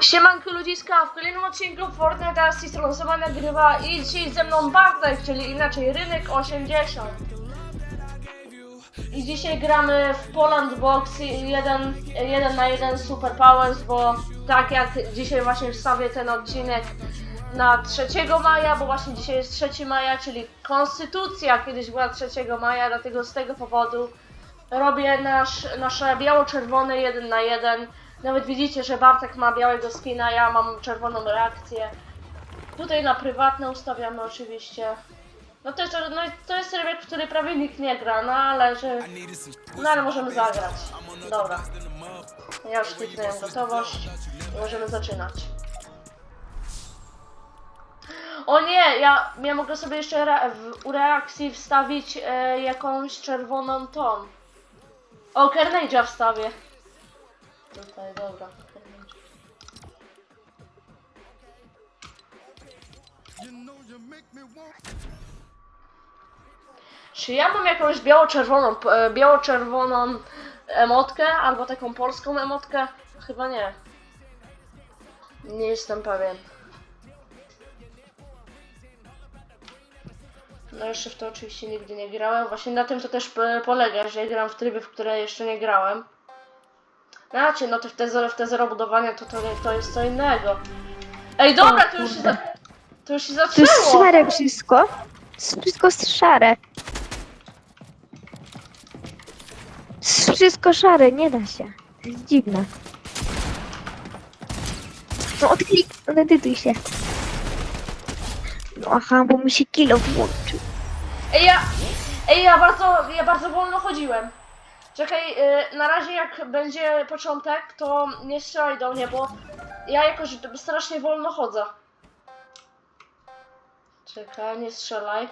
Siemanko ludziska, w kolejnym odcinku Fortnite z tej strony nagrywa i dzisiaj ze mną Bartek, czyli inaczej Rynek 80. I dzisiaj gramy w Poland Box 1, 1 na 1 Super Powers, bo tak jak dzisiaj właśnie wstawię ten odcinek na 3 maja, bo właśnie dzisiaj jest 3 maja, czyli Konstytucja kiedyś była 3 maja, dlatego z tego powodu robię nasz, nasze biało-czerwone 1 na 1. Nawet widzicie, że Bartek ma białego skina, ja mam czerwoną reakcję. Tutaj na prywatne ustawiamy oczywiście. No to jest, no to jest który prawie nikt nie gra, no ale że... No ale możemy zagrać. Dobra. Ja już kliknąłem gotowość. Możemy zaczynać. O nie, ja, ja mogę sobie jeszcze re, w, u reakcji wstawić e, jakąś czerwoną tą. O, Carnage'a wstawię. Tutaj, dobra. Czy ja mam jakąś biało-czerwoną, e, biało-czerwoną emotkę, albo taką polską emotkę? Chyba nie. Nie jestem pewien. No jeszcze w to oczywiście nigdy nie grałem. Właśnie na tym to też po- polega, że gram w tryby, w które jeszcze nie grałem. Znaczy, no to w te zero, w te zero budowania to, to, to jest co innego. Ej, dobra, to już się, za, to już się To jest szare wszystko. To jest wszystko szare. Wszystko szare, nie da się. To jest dziwne. No odklik, edytuj się. No aha, bo mi się kilo włączył. Ej, ja, ej, ja bardzo, ja bardzo wolno chodziłem. Czekaj, y, na razie jak będzie początek, to nie strzelaj do mnie, bo ja jakoś strasznie wolno chodzę. Czekaj, nie strzelaj.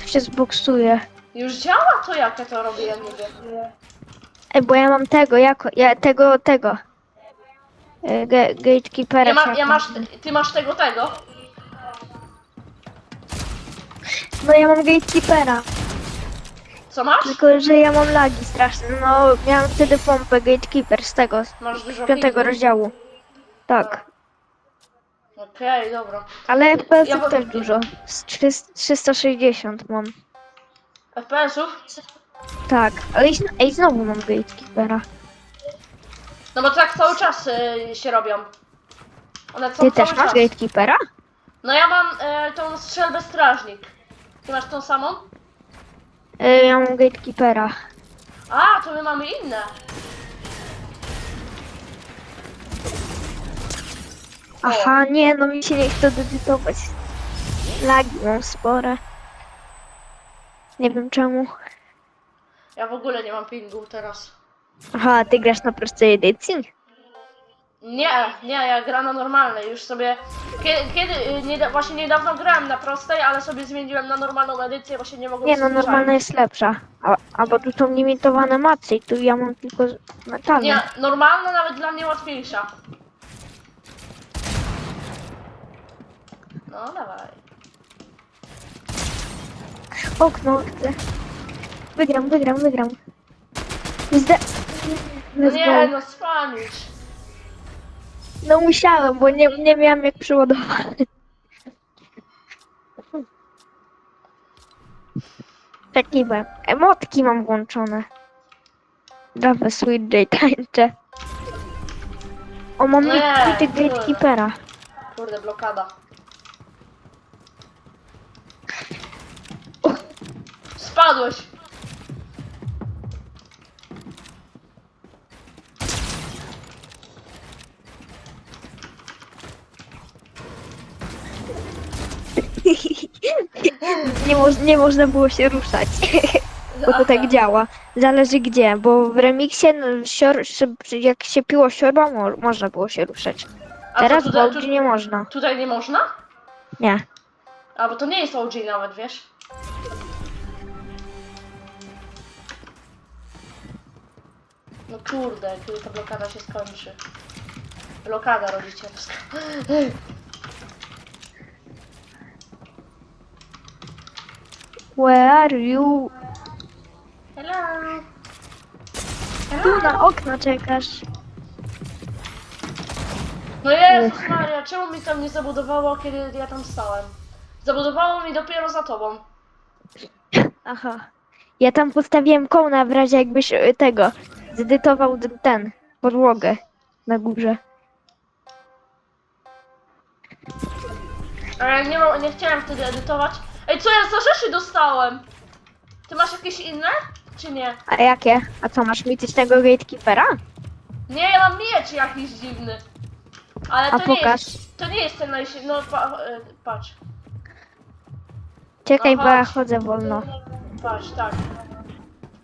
To się zboksuje. Już działa to jak ja to robię, ja nie wiem. Ej, bo ja mam tego, jako, ja tego, tego. E, Ge, gatekeepera. Ja, ma, ja masz, ty masz tego, tego. No ja mam gatekeepera. Co masz? Tylko, że ja mam lagi straszne. No, miałam wtedy pompę gatekeeper z tego, z Masz dużo piątego rozdziału. Tak. Okej, dobra. Ale FPS-ów Ja też dużo. Z 300 360 mam. FPS-ów? Tak, ale i ej, znowu mam gatekeepera. No bo tak cały czas y, się robią. One są Ty cały też masz czas. gatekeepera? No ja mam e, tą strzelbę strażnik. Ty masz tą samą? E, ja mam gatekeepera. A, to my mamy inne. Aha, nie, no mi się nie chce dedytować. Lagi mam spore. Nie wiem czemu. Ja w ogóle nie mam pingu teraz. Aha, ty grasz na prostej edycji? Nie, nie, ja gram na normalnej. Już sobie. Kiedy, kiedy nie, właśnie niedawno grałem na prostej, ale sobie zmieniłem na normalną edycję, właśnie nie mogłem Nie no, normalna jest lepsza. A, a bo tu są limitowane macy i tu ja mam tylko metalne. Nie, normalna nawet dla mnie łatwiejsza. No dawaj. Okno chcę. Wygram, wygram, wygram. Zde... No nie, no spanić. No musiałem, bo nie, nie miałem jak przeładować. Czekliwe. Emotki mam włączone. Dawaj, Sweet J tańczę. O, mam Nie, nie, kurde. gatekeepera. Kurde, blokada. Spadłeś. Nie, moż, nie można było się ruszać. Bo to tak działa. Zależy gdzie, bo w remiksie no, sior, jak się piło siorba, mo, można było się ruszać. A Teraz co, w tutaj, OG tu, nie można. tutaj nie można? Nie. A bo to nie jest OG nawet, wiesz? No kurde, kiedy ta blokada się skończy. Blokada rodzicielska. Where are you? Hello. Tu na okno czekasz. No Jezus Maria, czemu mi tam nie zabudowało, kiedy ja tam stałem? Zabudowało mi dopiero za tobą. Aha. Ja tam postawiłem kołna w razie jakbyś y, tego zedytował d- ten, podłogę na górze. Ale nie, nie chciałem wtedy edytować. Ej, co ja za rzeczy dostałem? Ty masz jakieś inne? Czy nie? A jakie? A co, masz mitycznego gatekeepera? Nie, ja mam miecz jakiś dziwny. Ale A to nie pokaż. jest. To nie jest ten najsilniejszy. No pa, e, patrz. Czekaj, bo ja chodzę wolno. Patrz, tak.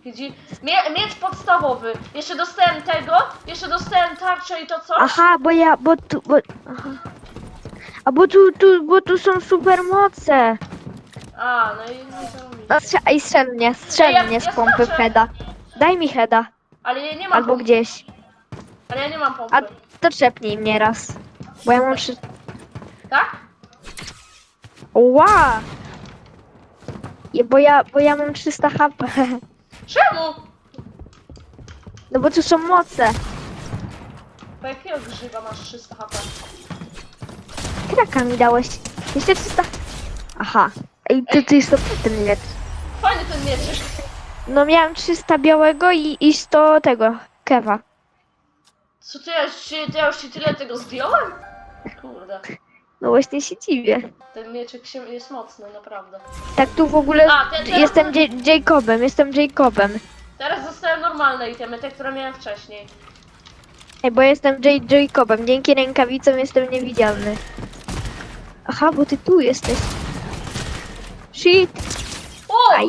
Widzi? Mie miecz podstawowy. Jeszcze dostałem tego, jeszcze dostałem tarczę i to coś. Aha, bo ja, bo tu, bo... Aha. A bo tu, tu, bo tu są supermoce. A, no i no i. No, strze- strzel mnie, strzel Ej, ja- mnie z pompy skoczę. heada. Daj mi heada, Ale ja nie mam albo pompy. gdzieś. Ale ja nie mam pompy. A to trzepnij mnie raz. Bo ja mam trzy... Tak? Ła! Je- Bo ja, bo ja mam 300 HP. Czemu? No bo tu są moce. Po jakiego grzyba masz 300 HP? Kraka mi dałeś. Jeszcze 300... Aha. Ej, to, to jest to ten miecz. Fajny ten miecz. No miałem 300 białego i, i 100 tego, kewa. Co ty ja to ja już ci tyle tego zdjąłem? Kurde. No właśnie się dziwię. Ten mieczek się, jest mocny, naprawdę. Tak tu w ogóle A, te- te- jestem J- Jacobem, jestem Jacobem. Teraz dostałem normalne itemy, te, które miałem wcześniej. Ej, bo jestem J- Jacobem. Dzięki rękawicom jestem niewidzialny. Aha, bo ty tu jesteś. Shit. O! Aj.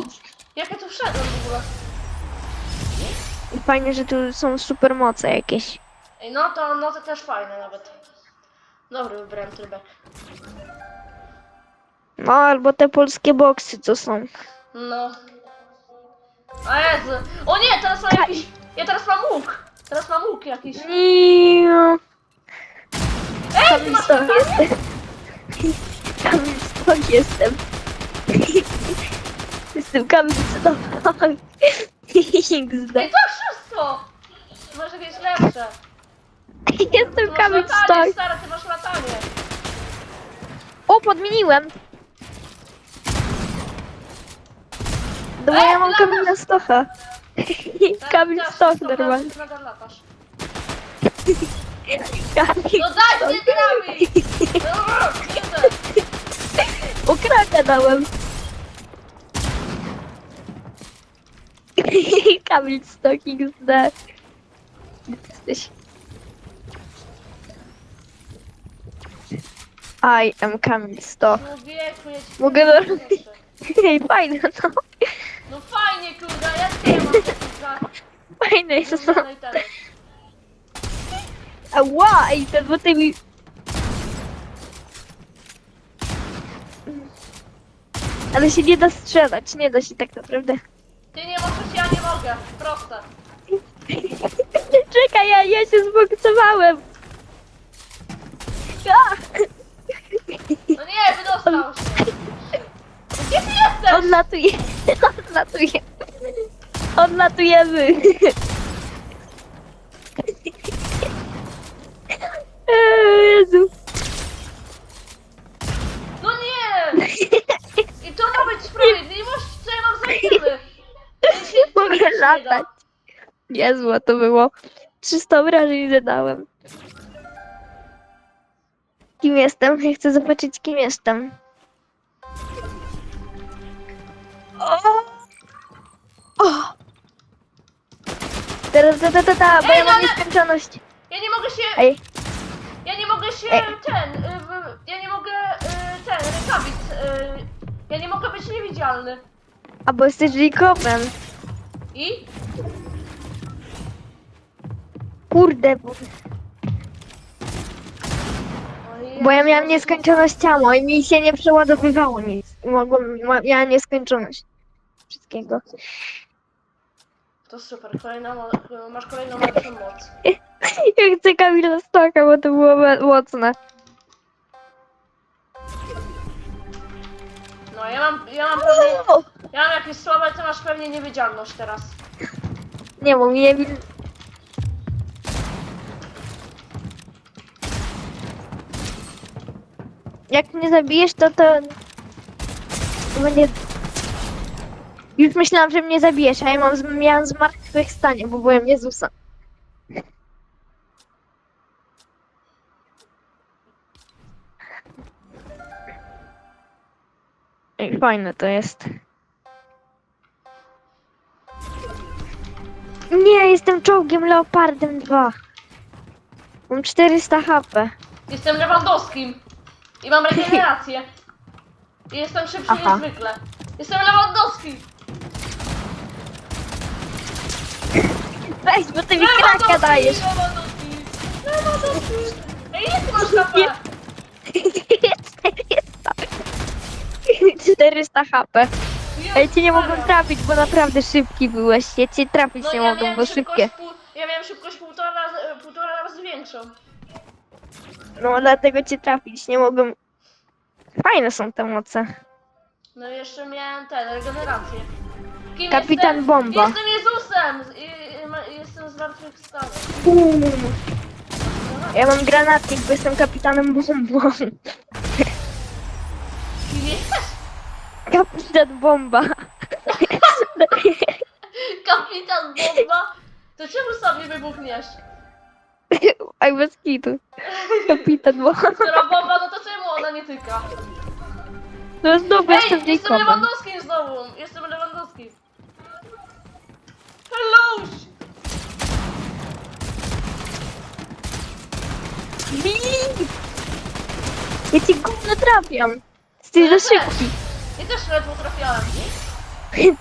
Jak ja tu wszedłem w ogóle? I fajnie, że tu są supermoce jakieś. Ej, no to, no to też fajne nawet. Dobry wybrałem trybek. No, albo te polskie boksy, co są. No. A Jezu. O nie, teraz mam jakiś... Ja teraz mam łuk. Teraz mam łuk jakiś. Niu. Ej, ty masz Kamil latarnię? jestem. Kamil stąd jestem. Jestem Kamil. XD. Ej, to wszystko! Ty masz jakieś lepsze. Ty Jestem masz Kamil latanie, stąd. stara, ty masz latanie. O, podmieniłem. No bo Ej, ja mam. Kamila Stocha. Kamil Teraz Stoch normalnie. teraz Nadal latasz. Kamil No daj! Dobra, Kurde. O, kraka dałem. Kamil Stoch XD. Gdzie ty jesteś? I am Kamil Stoch. Człowieku, ja ci Mogę do-. Ej, fajne no. No fajnie, kurde, ja nie mam za... Fajne jest no. związanej temy. Ała, ej, ten bo ty Ale się nie da strzelać, nie da się tak naprawdę. Ty nie możesz, ja nie mogę. Proste. Czekaj, ja, ja się zboksowałem. No nie, wydostał się. Gdzie ty jesteś? odlatuje, odlatuje. Odlatujemy. Eee, Jezu. No nie! To być sprawiedliwość? Co ja mam za się- Mogę latać. Niezłe to było. 300 obrażeń zadałem. Kim jestem? Ja chcę zobaczyć, kim jestem. O! O! Teraz ta ta ta ta, bo Ej, ja no mam ale- nieskończoność. Ja nie mogę się... Ej, Ja nie mogę się Ej. ten... y, w- Ja nie mogę y, ten, rękawic... y, Ja nie mogę być niewidzialny. a bo jesteś Jacobem. I? Kurde, bo, bo ja miałam nieskończoność ciała i mi się nie przeładowywało nic. Ma- miałam nieskończoność wszystkiego. To super, kolejna mo- masz kolejną lepszą moc. Ja chcę Kamila Stoka, bo to było mo- mocne. No ja mam, ja mam pewnie... Ja mam jakieś słabe, ty masz pewnie niewidzialność teraz. Nie, bo mi nie. Jak mnie zabijesz, to to... to będzie... Już myślałam, że mnie zabijesz, a ja mam, z- miałam zmartwychwstanie, bo byłem Jezusa. Ej, fajne to jest. Nie, jestem czołgiem Leopardem 2. Mam 400 HP. Jestem Lewandowskim. I mam regenerację. I jestem szybszy Aha. niż zwykle. Jestem Lewandowski. Weź, bo ty mi kraka dajesz. Lewandowski. Lewandowski. Ej, ty masz HP? 400. 400 HP. Ja cię nie mogłem trafić, bo naprawdę szybki byłeś. Ja cię trafić No nie mogłem, bo szybkie. Pół, ja miałem szybkość półtora razy, półtora razy większą. No dlatego cię trafić nie mogłem. Fajne są te moce. No i jeszcze miałem ten, regenerację. Kim Kapitan jestem? Bomba. Jestem Jezusem! I, i, ma- jestem zmartwychwstany. Ja mam granatnik, bo jestem kapitanem bombą. Kapitan bomba. Kapitan Bomba? To czemu sam nie wybuchniesz? Aj bez kitu. Kapitan bomba. Skoro bomba, no to czemu ona nie tyka? No znowu Ej, jestem jestem Jacobem. Lewandowskim znowu! Jestem Lewandowskim. Hello! Willi! Ja ci gówno trafiam. Jesteś za szybki. Ja też ledwo trafiałem.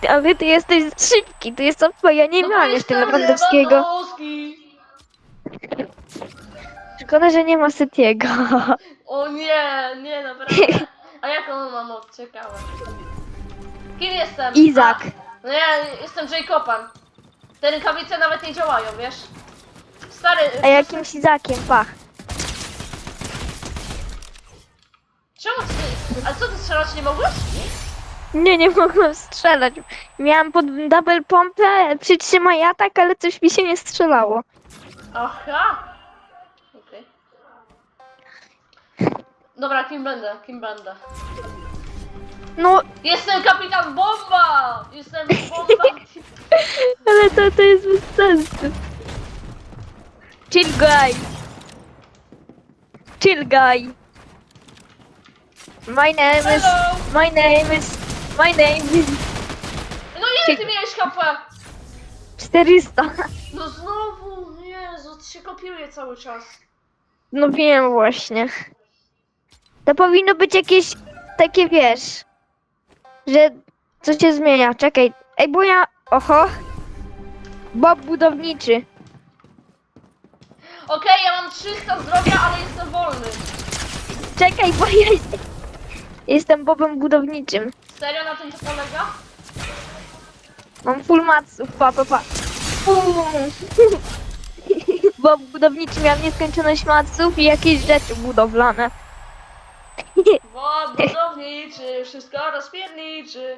Ale ty jesteś za szybki, to jest co ja nie No miałam jeszcze Lewandowskiego. Lewandowski. Szkoda, że nie ma Setiego. O nie, nie, naprawdę. A jaką on ma moc? Ciekawe. Kim jestem? Izak. A, no ja jestem Jacobem. Te rękawice nawet nie działają, wiesz? Stary, A jakimś Izakiem, pach. czemu ty... Ale co ty strzelać nie mogłeś? Nie, nie mogłem strzelać. Miałam pod double pompę, przytrzymaj atak, ale coś mi się nie strzelało. Aha. Okej. Dobra, kim będę? Kim będę? No, Jestem kapitan Bomba! Jestem Bomba! ale to, to jest bez sensu. Chill guy. Chill guy. My name is... Hello! My name is... My name is... No ile ty miałeś HP? 400. No znowu, Jezu, to się kopiuje cały czas. No wiem właśnie. To powinno być jakieś takie, wiesz, że co się zmienia. Czekaj. Ej, bo ja... Oho. Bob budowniczy. Okej, ja mam 300 zdrowia, ale jestem wolny. Czekaj, bo ja jestem Bobem budowniczym. Serio na tym to polega? Mam full matsów, pa, pa, pa. Bum. Bob budowniczy miał nieskończoność matsów i jakieś rzeczy budowlane. Bo budowniczy, wszystko rozpierniczy.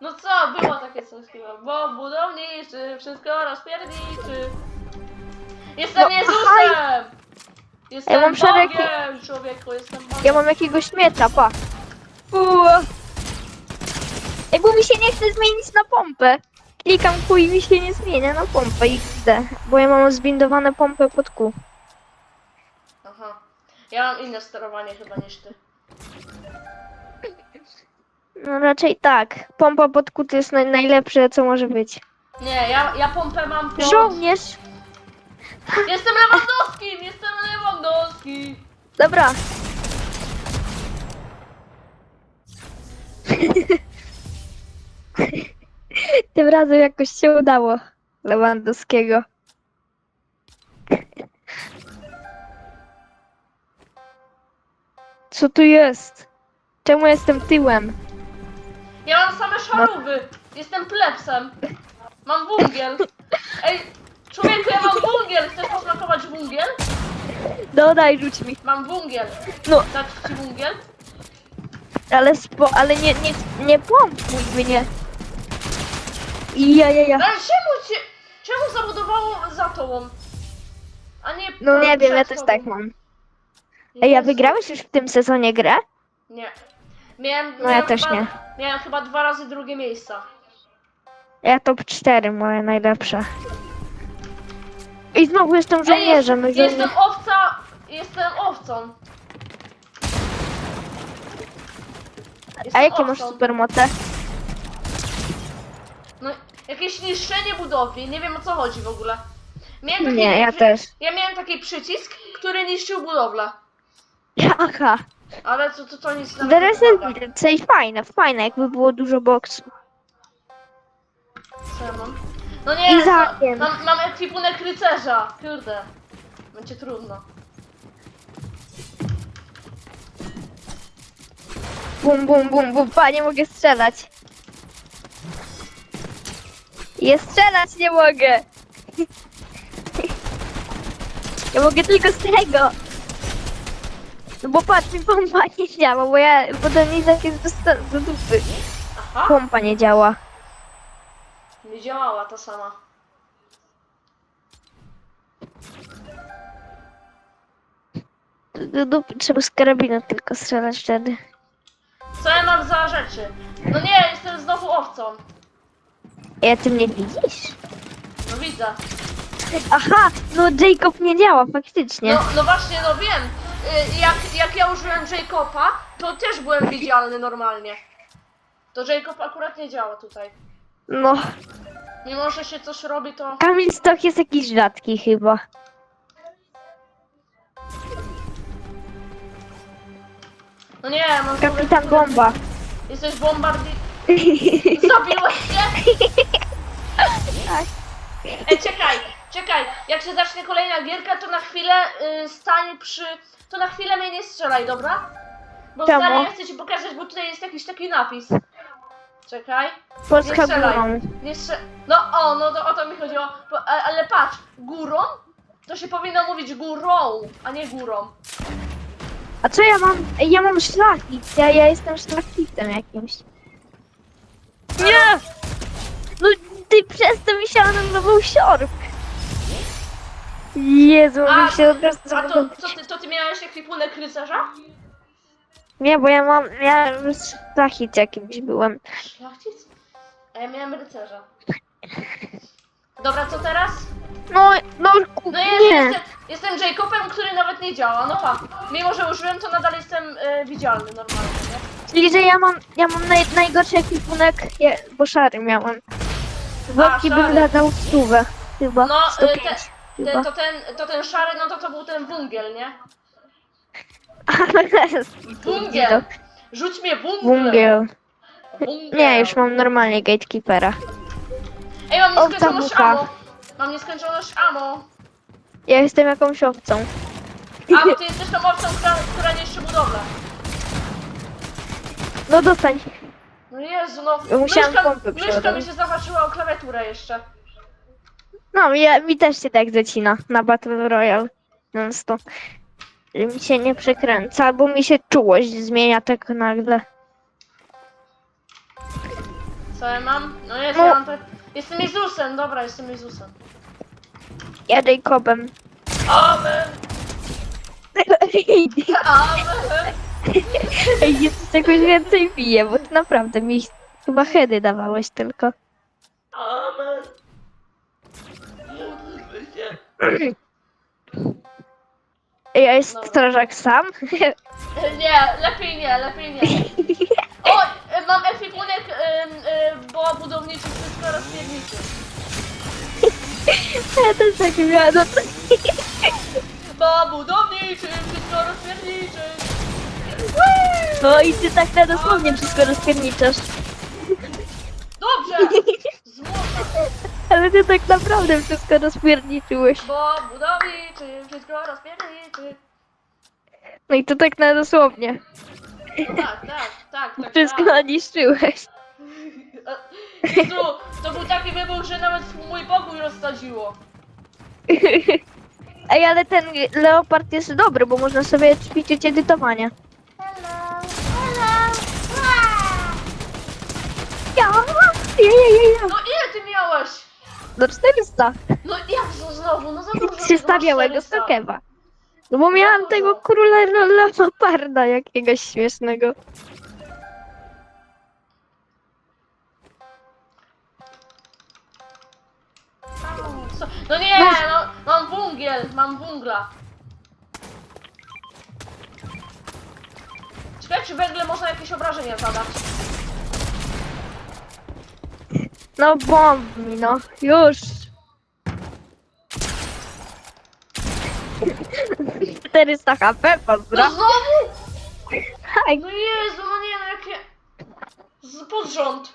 No co, było takie coś chyba. Bo budowniczy, wszystko rozpierniczy. Jestem No, Jezusem! Jestem Ja mam szeregi- Bogiem, człowieku, jestem Bogiem. Ja mam jakiegoś śmiecia, pa. Uuu. Ej, bo mi się nie chce zmienić na pompę. Klikam Q i mi się nie zmienia na pompę XD, bo ja mam zbindowane pompę pod Q. Aha. Ja mam inne sterowanie chyba niż ty. No raczej tak. Pompa pod Q to jest naj najlepsze, co może być. Nie, ja, ja pompę mam pod... Żołnierz! Jestem Lewandowskim! Jestem Lewandowski! Dobra. Tym razem jakoś się udało. Lewandowskiego. Co tu jest? Czemu jestem tyłem? Ja mam same szarówy! Jestem plebsem! Mam wungiel! Ej, człowieku, ja mam wungiel! Chcesz posmakować wungiel? No daj, rzuć mi. Mam wungiel! No, Dać ci wungiel? ale spo, ale nie, nie, nie pompuj mnie. Ja, ja, ja. Ale czemu cię... Czemu zabudowało za tobą? A nie... No nie wiem, ja przed też tobą? tak mam. Ej, a Jezu. wygrałeś już w tym sezonie grę? Nie. Miałem, No ja miałem też chyba, nie. Miałem chyba dwa razy drugie miejsca. Ja top 4, moje najlepsze. I znowu jestem Ej, żołnierzem. jest, żołnierz- jestem owca, jestem owcą. A Jestem jakie masz owcą. supermoce? No, jakieś niszczenie budowli, nie wiem o co chodzi w ogóle. Miałem taki, Nie, ja też. Ja miałem taki przycisk, który niszczył budowlę. Aha. Ale to, to, to nic nawet Teraz nie pomaga. jest fajne, fajne, jakby było dużo boksu. Co ja mam? No nie, I no, zakiem. mam, mam ekwipunek rycerza. Kurde. Będzie trudno. Bum, bum, bum, bum, pa, nie mogę strzelać. Ja strzelać nie mogę. Ja mogę tylko z tego. No bo patrz, mi pompa nie działa, bo ja, bo ten Izak jest do, sta- do dupy. Aha, Pompa nie działa. Nie działała ta sama. Do dupy trzeba z karabinu tylko strzelać wtedy. Co ja mam za rzeczy? No nie, jestem znowu owcą. Ja ty mnie widzisz? No widzę. Aha, no Jacob nie działa, faktycznie. No, no właśnie, no wiem. Y, Jak, jak ja użyłem Jacoba, to też byłem widzialny normalnie. To Jacob akurat nie działa tutaj. No, Mimo, że się coś robi, to... Kamil Stoch jest jakiś rzadki chyba. No nie, mam... Kapitan Bomba. Jesteś bombardi... Zabiłeś się? Tak. Ej, czekaj, czekaj. Jak się zacznie kolejna gierka, to na chwilę y, stań przy... To na chwilę mnie nie strzelaj, dobra? Bo Czemu? stary, ja chcę ci pokazać, bo tutaj jest jakiś taki napis. Czekaj. Polska Nie strzelaj. górą. Nie. No o, no to o to mi chodziło. A, ale patrz, górą? To się powinno mówić górą, a nie górą. A co ja mam? Ja mam szlachcic. Ja, ja jestem szlachcicem jakimś. Nie! No ty przez to mi się anonimował siorb. Jezu, mi się od razu A to, co ty, to ty miałeś ekwipunek rycerza? Nie, bo ja mam, ja szlachic jakimś byłem. Szlachcic? A ja miałem rycerza. Dobra, co teraz? No, no, No ja nie. jestem, jestem Jacobem, który nawet nie działa. No pa, mimo że użyłem, to nadal jestem e, widzialny normalnie, nie? Czyli, że ja mam, ja mam naj, najgorszy ekwipunek, ja, bo szary miałem. Wodki szary. bym zadał stówę, chyba. No, e, 105, te, chyba. te, to, ten, to ten szary, no to to był ten wungiel, nie? Wungiel! Rzuć mnie! Wungiel. Wungiel. Nie, już mam normalnie gatekeepera. Ej, mam Owca nieskończoność ammo! Mam nieskończoność ammo! Ja jestem jakąś owcą. A, bo ty jesteś tą owcą, która, która niszczy budowlę. No dostań. No Jezu, no. Musiałam myszka, pompy myszka mi przeładować. się zahaczyła o klawiaturę jeszcze. No, ja, mi też się tak zacina na Battle Royale. Non stop. Mi się nie przekręca, albo mi się czułość zmienia tak nagle. Co ja mam? No jest, No. ja mam tak... Jestem Jezusem, dobra, jestem Jezusem. Ja Jacobem. Amen! Amen! Ej, jest jakoś więcej bije, bo naprawdę mi chyba hedy dawałeś tylko. Amen! Módlmy się. Ej, a jest Dobra. strażak sam? Nie, lepiej nie, lepiej nie. O, e, mam ekwipunek, ym, y, bo budowniczy wszystko rozpierniczy. ja też tak miałam. No to... Bo budowniczy wszystko rozpierniczy. No i ty tak na dosłownie wszystko rozpierniczasz. Dobrze! Złota! Ale ty tak naprawdę wszystko rozpierniczyłeś. Bo budowniczy wszystko rozpierniczy. No i to tak na dosłownie. No tak, tak, tak, tak. Wszystko tak. niszczyłeś. Jezu, to był taki wybuch, że nawet mój pokój rozsadziło. Ej, ale ten leopard jest dobry, bo można sobie ćwiczyć edytowanie. Hello, hello. Ja, ja, ja, ja, ja. No ile ty miałeś? Do 400. No jak to znowu? No za dużo. 300 tego białego masz 400. stokewa. No bo miałam dużo. tego króla leoparda jakiegoś śmiesznego. Co? No nie, no, mam wungiel, mam wungla. Ciekawe, czy węgle można jakieś obrażenia zadać. No bomb mi, no. Już. 400 HP, pozdro. No znowu? Aj, No Jezu, no nie, no jakie... Z pod rząd.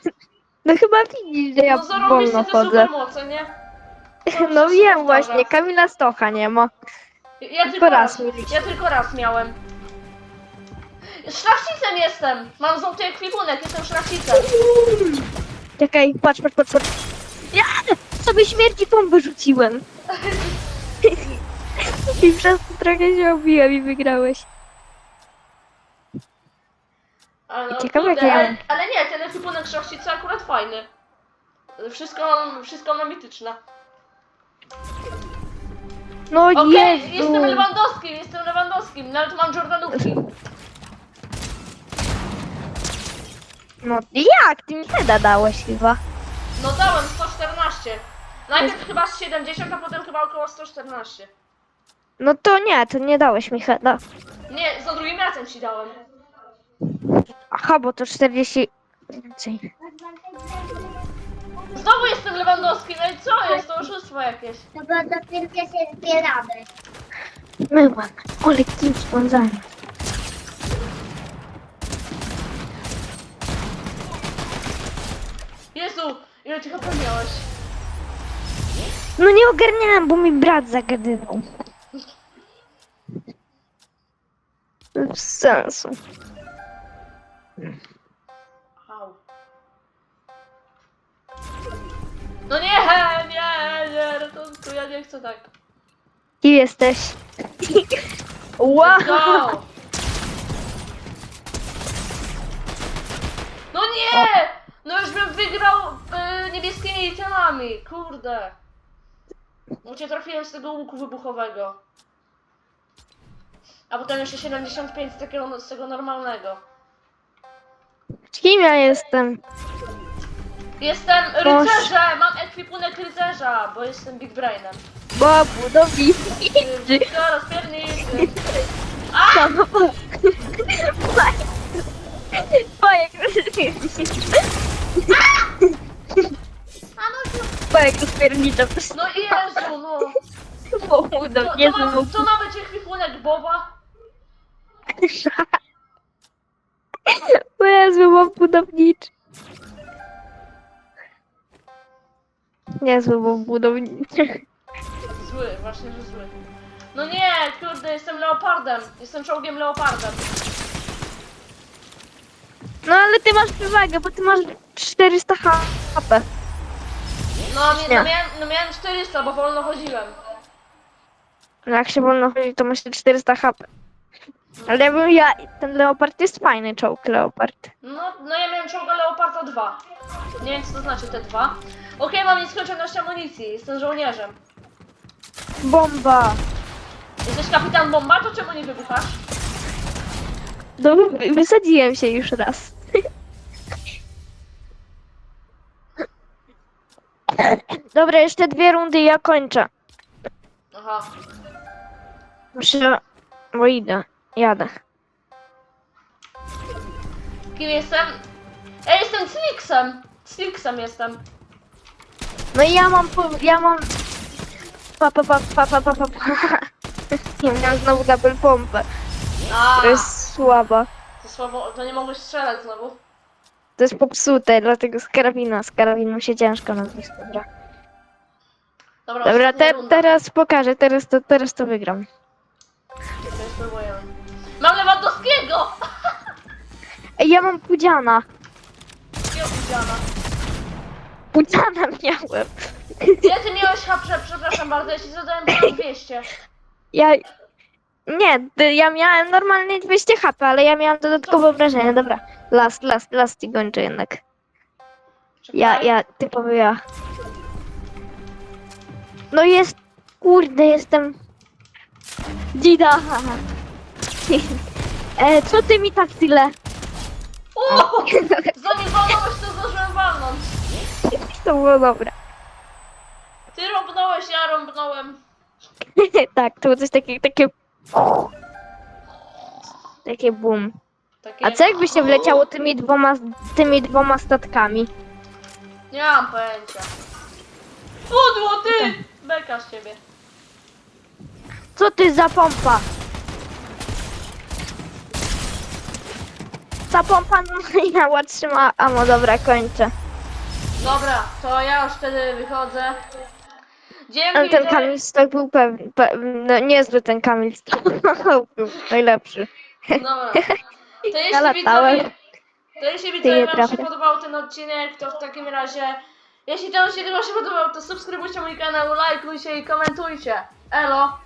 No chyba widzisz, że ja No wolno te chodzę. supermoce, nie? To No wiem powtarza. właśnie, Kamila Stocha nie ma. Ja tylko Tylko raz, raz mieliśmy. ja tylko raz miałem. Szlachcicem jestem! Mam złoty ekwipunek, jestem szlachcicem. Czekaj, patrz, patrz, patrz, patrz. Ja sobie śmierci bombę rzuciłem. I przez to trochę się obiłem i wygrałeś. Ale, no, Ciekawe, kurde, jak ja ale, mam. ale nie, ten ekwipunek szlachcica akurat fajny. Wszystko, wszystko ma mityczne. No Okej, Jezu. jestem Lewandowskim, jestem Lewandowskim, nawet mam Jordanówki. No jak? Ty mi heada dałeś chyba. No dałem 114. Najpierw chyba z 70, a potem chyba około 114. No to nie, to nie dałeś mi heada. Nie, za drugim razem ci dałem. Aha, bo to 40 więcej. Znowu jestem Lewandowski, no i co jest? To oszustwo jakieś. No bo dopiero się zbieramy. Myłem. Ale kim spędzanie. Jezu, ile ty HP miałeś? No nie ogarniałem, bo mi brat zagadywał. Bez sensu. Au. No nie, nie, nie, ratunku, ja nie chcę tak. Kim jesteś? Wow! Go! No nie! No już bym wygrał y, niebieskimi itemami, kurde. Bo cię trafiłem z tego łuku wybuchowego. A potem jeszcze 75 z, takiego, z tego normalnego. Kim ja jestem? Jestem rycerzem! Mam ekwipunek rycerza, bo jestem Big Brainem. Bo budowniczy. Zaraz piernicy. Pajek Rozpiernicza. No Jezu, no. To, to, budowniczy. ma, to ma być ekwipunek Boba? Bo Jezu, bo budowniczy. Niezły, bo budowniczy. Zły, właśnie, że zły. No nie, kurde, jestem leopardem. Jestem czołgiem leopardem. No ale ty masz przewagę, bo ty masz 400 HP. No, nie, Nie. no, miałem, no miałem 400, bo wolno chodziłem. No jak się wolno chodzi, to myślę 400 HP. Ale ja bym ja, ten leopard jest fajny czołg leopard. No, no ja miałem czołga leoparda 2. Nie wiem, co to znaczy te dwa. Okej, mam nieskończoność amunicji. Jestem żołnierzem. Bomba! Jesteś kapitan bomba, to czemu nie wybuchasz? No, wysadziłem się już raz. Dobra, jeszcze dwie rundy i ja kończę. Aha. Muszę... Bo idę. Jadę. Kim jestem? Ja jestem Snixem. Snixem jestem. No i ja mam... Po, ja mam... Pa, pa, pa, pa, pa, pa, pa, pa. Ja miałam znowu double pompę. A, To jest słaba. to słabo, to nie mogłeś strzelać znowu. To jest popsute, dlatego z karabina. Z karabiną się ciężko nazwać. Dobra, Dobra, Dobra ostatnia te, runda. teraz pokażę. Teraz to, teraz to wygram. Mam Lewandowskiego! Ej, ja mam pudziana. Nie obudziana. Pudziana miałem. Ile ty miałeś HP? Przepraszam bardzo, ja ci zadałem ponad 200. Ja... Nie, ja miałem normalnie 200 HP, ale ja miałam dodatkowe obrażenia. Dobra, last, last, last i kończę jednak. Ja, ja, typowo ja. No jest... Kurde, jestem... Dzida! E, co ty mi tak tyle? O! Zanim walnąłeś, to zdążyłem walnąć. To było dobre. Ty rąbnąłeś, ja rąbnąłem. tak, to było coś takiego, takie... Takie boom. Takie... A co jakby się wleciało tymi dwoma, tymi dwoma statkami? Nie mam pojęcia. Pudło, ty! Beka z ciebie. Co ty za pompa? Ta pompa no miała trzyma... A no dobra, kończę. Dobra, to ja już wtedy wychodzę. Dzięki, Ale ten że- Kamil Stok był pewny, pe, no niezły ten Kamil Stok, był najlepszy. Dobra. To jeśli Ja latałem. widzowie, to jeśli widzowie wam się nieprawda. podobał ten odcinek, to w takim razie, jeśli ten odcinek wam się podobał, to subskrybujcie mój kanał, lajkujcie i komentujcie. Elo!